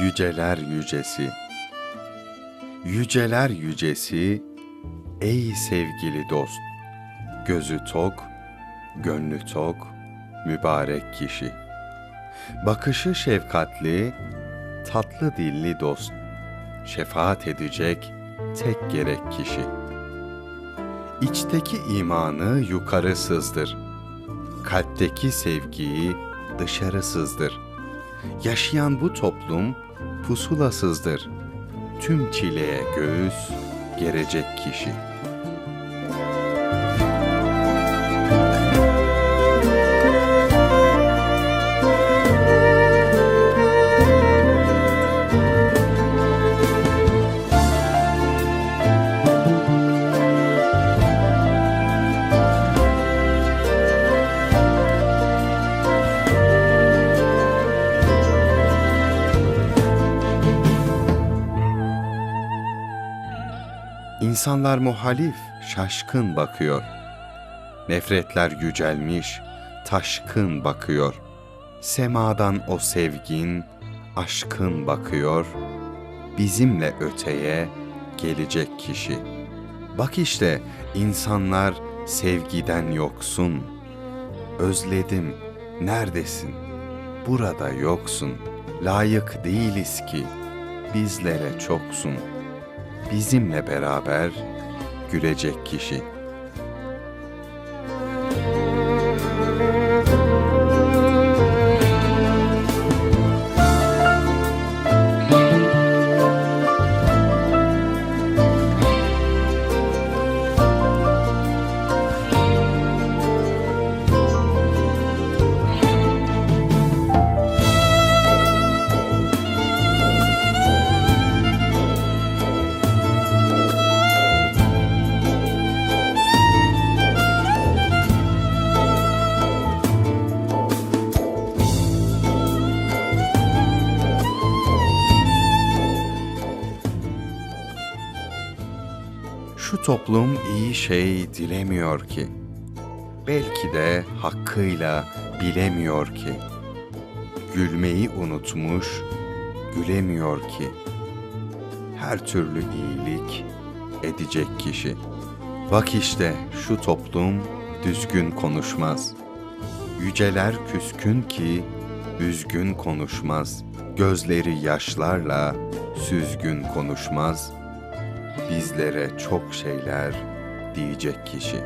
yüceler yücesi. Yüceler yücesi, ey sevgili dost, gözü tok, gönlü tok, mübarek kişi. Bakışı şefkatli, tatlı dilli dost, şefaat edecek tek gerek kişi. İçteki imanı yukarı sızdır. Kalpteki sevgiyi dışarı sızdır. Yaşayan bu toplum pusulasızdır. Tüm çileye göğüs gerecek kişi. İnsanlar muhalif, şaşkın bakıyor. Nefretler yücelmiş, taşkın bakıyor. Semadan o sevgin, aşkın bakıyor. Bizimle öteye gelecek kişi. Bak işte insanlar sevgiden yoksun. Özledim, neredesin? Burada yoksun. Layık değiliz ki bizlere çoksun.'' Bizimle beraber gülecek kişi. Şu toplum iyi şey dilemiyor ki. Belki de hakkıyla bilemiyor ki. Gülmeyi unutmuş, gülemiyor ki. Her türlü iyilik edecek kişi. Bak işte şu toplum düzgün konuşmaz. Yüceler küskün ki üzgün konuşmaz. Gözleri yaşlarla süzgün konuşmaz.'' Bizlere çok şeyler diyecek kişi.